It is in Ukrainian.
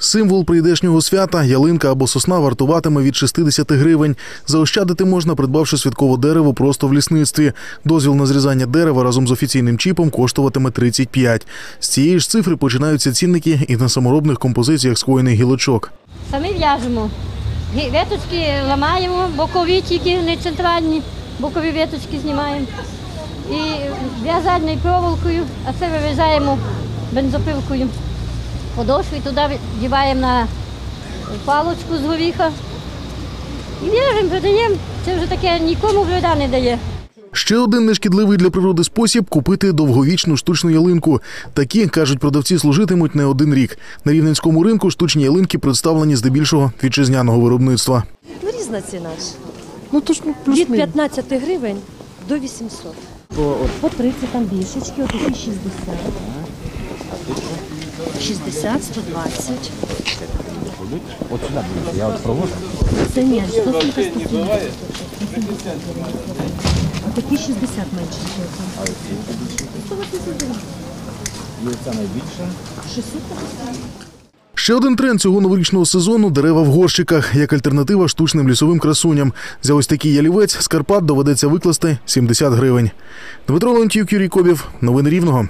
Символ прийдешнього свята ялинка або сосна вартуватиме від 60 гривень. Заощадити можна, придбавши святкове дерево просто в лісництві. Дозвіл на зрізання дерева разом з офіційним чіпом коштуватиме 35. З цієї ж цифри починаються цінники і на саморобних композиціях скоєних гілочок. Самі в'яжемо. Гі- ламаємо, бокові тільки не центральні, бокові виточки знімаємо. І в'язальною проволокою, а це вирізаємо бензопилкою. Подошву і туди вдіваємо на палочку з горіха. І в'яжемо, продаємо. Це вже таке нікому вреда не дає. Ще один нешкідливий для природи спосіб купити довговічну штучну ялинку. Такі, кажуть продавці, служитимуть не один рік. На рівненському ринку штучні ялинки представлені здебільшого вітчизняного виробництва. Ну, різна ціна ж. Ну то ж ну, Від плюс-мінус. 15 гривень до 800. По 30 там більшечки, от такі 60. 60, 120. От сюди я от провожу. Це ні, 170, 170. А такі 60 менше. І це найбільше. 600 Ще один тренд цього новорічного сезону дерева в горщиках, як альтернатива штучним лісовим красуням. За ось такий ялівець з Карпат доведеться викласти 70 гривень. Дмитро Леонтів, Юрій Кобів. Новини Рівного.